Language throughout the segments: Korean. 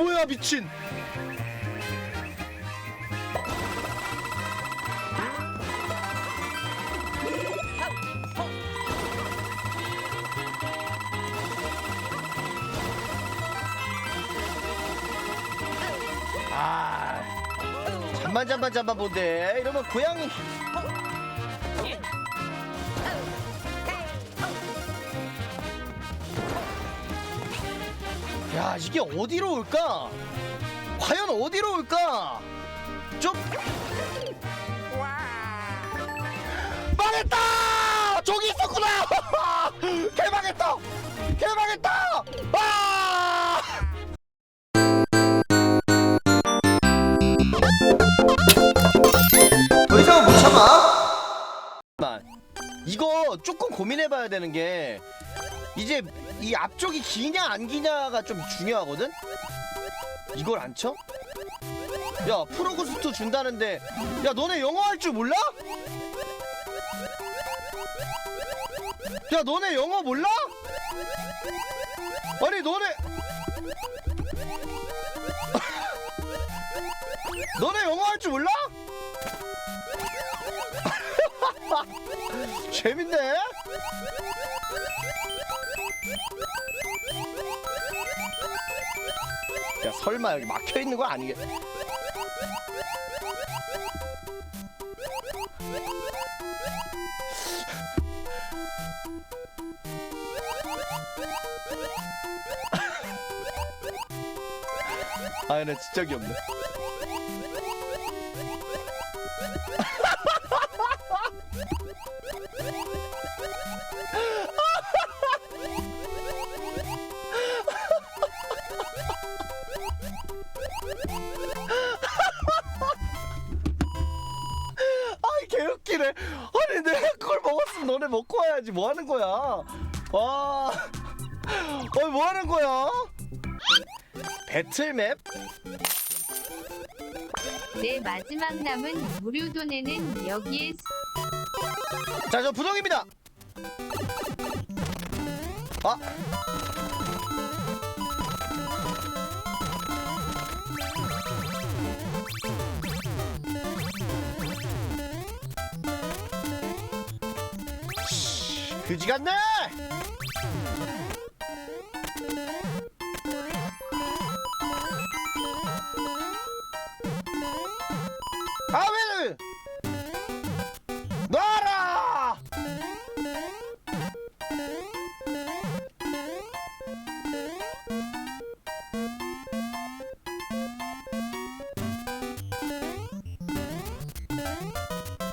뭐야 미친? 아 잠만 잠만 잠만 본데 이러면 고양이 야 이게 어디로 올까? 과연 어디로 올까? 좀 망했다! 저기 있었구나! 개망했다! 개망했다! 아! 더 이상은 못 참아. 이거 조금 고민해봐야 되는 게 이제 이 앞쪽이 기냐 안 기냐가 좀 중요하거든. 이걸 안 쳐? 야 프로그스트 준다는데 야 너네 영어 할 줄 몰라? 야 너네 영어 몰라? 아니 너네 너네 영어 할 줄 몰라? 재밌네. 설마 여기 막혀 있는 거 아니겠? 아, 나 진짜 귀엽네. 아니 내가 그걸 먹었으면 너네 먹고 와야지. 뭐 하는 거야? 와, 어이 뭐 하는 거야? 배틀맵? 내 마지막 남은 무료 돈에는 여기에 자, 저 부정입니다. 아. 그지 같네. 아 왜? 놔라!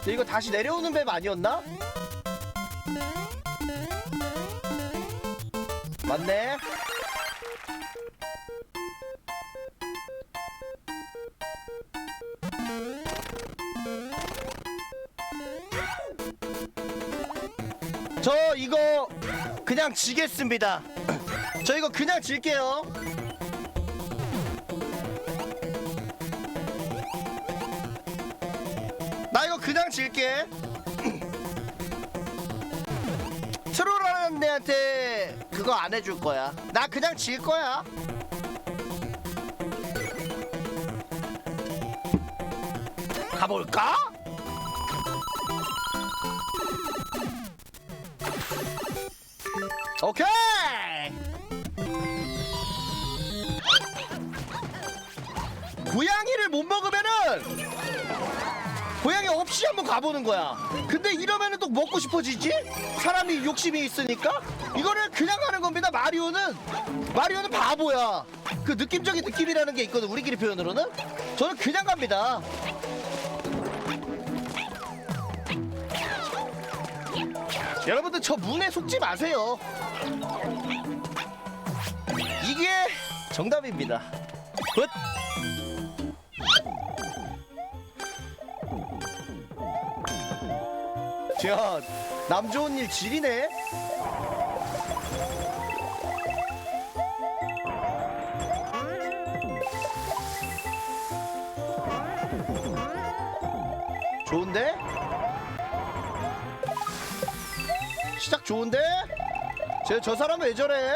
이거 다시 내려오는 맵 아니었나? 맞네. 저 이거 그냥 지겠습니다. 저 이거 그냥 질게요. 나 이거 그냥 질게. 그거 안 해줄 거야. 나 그냥 질 거야. 가볼까? 오케이. 고양이를 못 먹으면은 고양이 없이 한번 가보는 거야. 근데 이러면은 또 먹고 싶어지지? 사람이 욕심이 있으니까 이거를 그냥 가는 겁니다. 마리오는 마리오는 바보야. 그 느낌적인 느낌이라는 게 있거든. 우리끼리 표현으로는 저는 그냥 갑니다. 여러분들 저 문에 속지 마세요. 이게 정답입니다. 굿. 야, 남 좋은 일 질이네. 좋은데? 쟤 저 사람 왜 저래?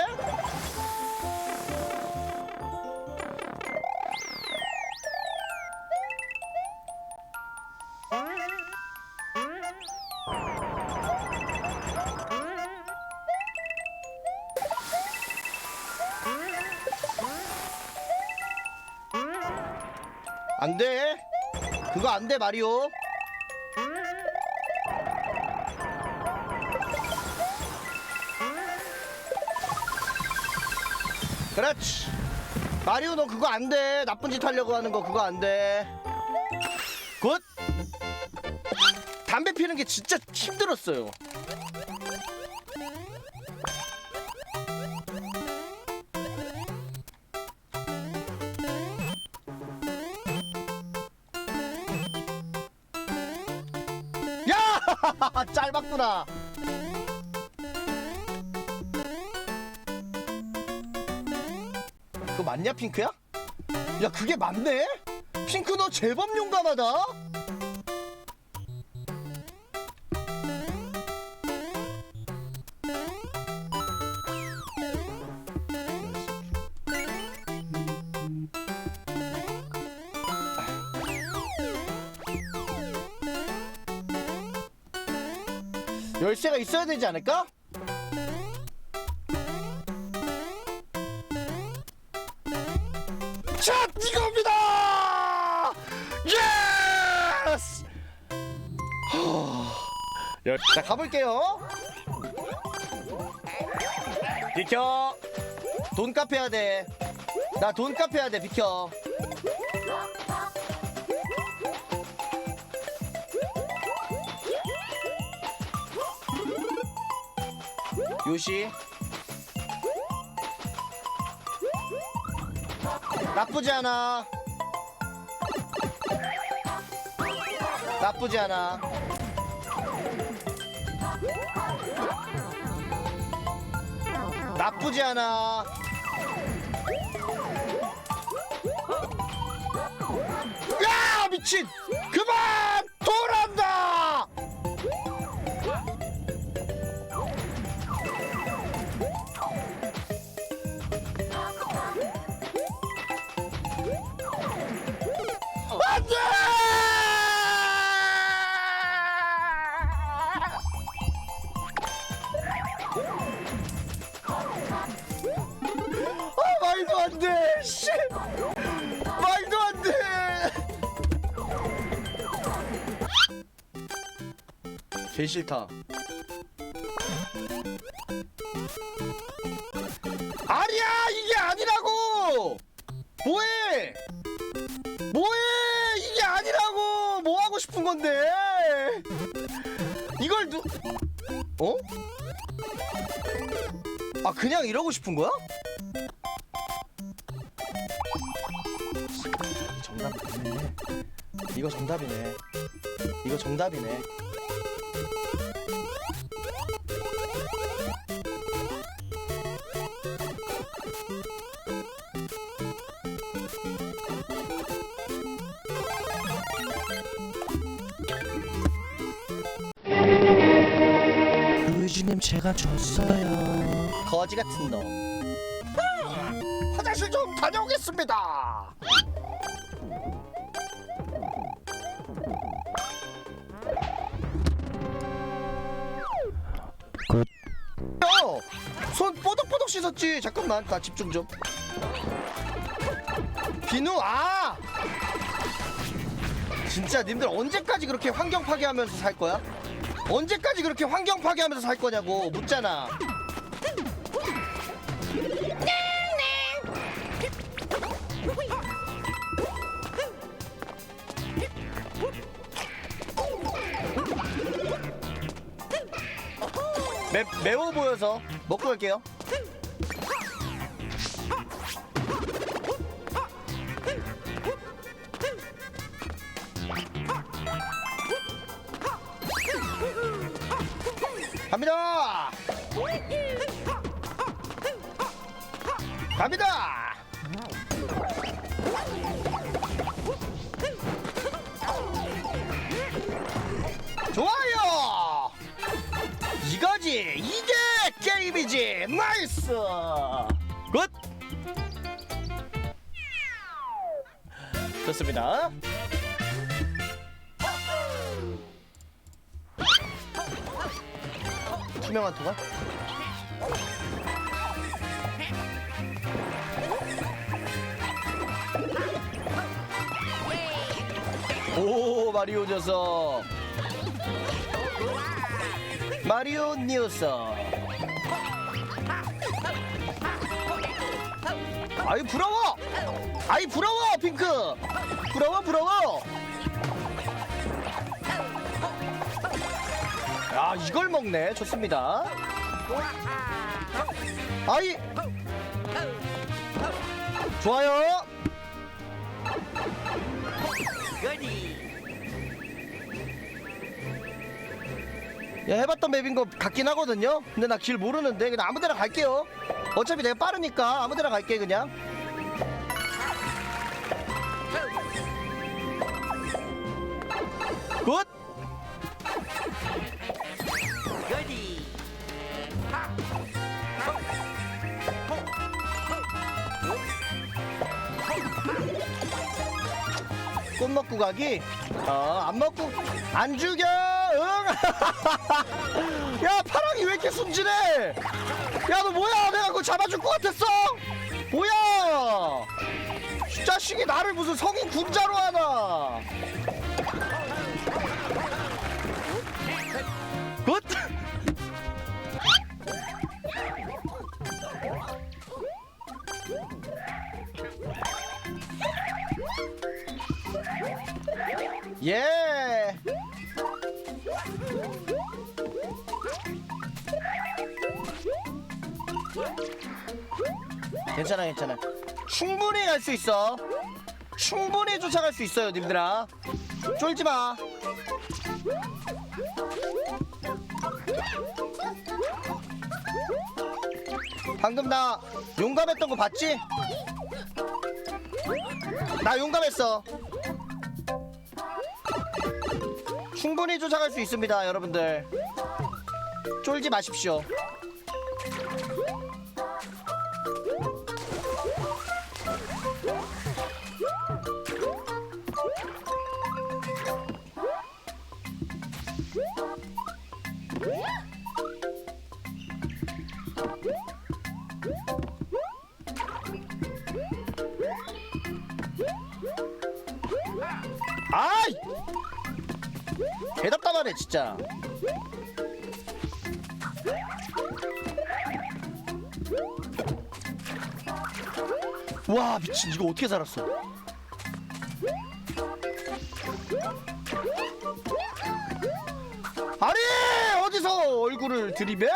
안 돼. 그거 안 돼, 마리오. 그렇지. 마리오 너 그거 안 돼. 나쁜 짓 하려고 하는 거 그거 안돼. 굿. 담배 피는 게 진짜 힘들었어요. 야! 짧았구나 맞냐 핑크야? 야 그게 맞네? 핑크 너 제법 용감하다 열쇠가 있어야 되지 않을까? 자, 가볼게요. 비켜. 돈값 해야 돼. 나 돈값 해야 돼, 비켜. 요시. 나쁘지 않아. 나쁘지 않아. 나쁘지 않아. 야 미친! 그만 돌아온다! 개 싫다. 아니야 이게 아니라고! 뭐해? 뭐해? 이게 아니라고! 뭐 하고 싶은 건데? 이걸 누... 어? 아 그냥 이러고 싶은 거야? 정답이네. 이거 정답이네. 이거 정답이네. 제가 졌어요. 거지 같은 놈. 아, 화장실 좀 다녀오겠습니다. 굿. 야, 손 뽀득뽀득 씻었지. 잠깐만, 나 집중 좀. 비누, 아! 진짜 님들 언제까지 그렇게 환경 파괴하면서 살 거야? 언제까지 그렇게 환경 파괴하면서 살 거냐고 묻잖아. 매, 매워 보여서 먹고 갈게요. 갑니다. 갑니다. 좋아요. 이거지. 이게 게임이지. 나이스. 굿. 좋습니다. 투명한 통화? 오 마리오 녀석. 마리오 녀석. 아이 부러워! 아이 부러워 핑크! 부러워 부러워 야 이걸 먹네 좋습니다 아이 좋아요 야, 해봤던 맵인 거 같긴 하거든요. 근데 나 길 모르는데 그냥 아무 데나 갈게요. 어차피 내가 빠르니까 아무 데나 갈게 그냥. 꽃 먹고 가기? 어, 안 먹고 안 죽여. 응. 야, 파랑이 왜 이렇게 순진해? 야, 너 뭐야? 내가 그거 잡아줄 것 같았어? 뭐야? 이 자식이 나를 무슨 성인 군자로 하나? 예. 괜찮아 괜찮아. 충분히 갈 수 있어. 충분히 쫓아갈 수 있어요 님들아. 쫄지 마. 방금 나 용감했던 거 봤지? 나 용감했어 충분히 쫓아갈 수 있습니다 여러분들. 쫄지 마십시오 대답답하네 진짜. 와 미친 이거 어떻게 살았어? 아니 어디서 얼굴을 들이대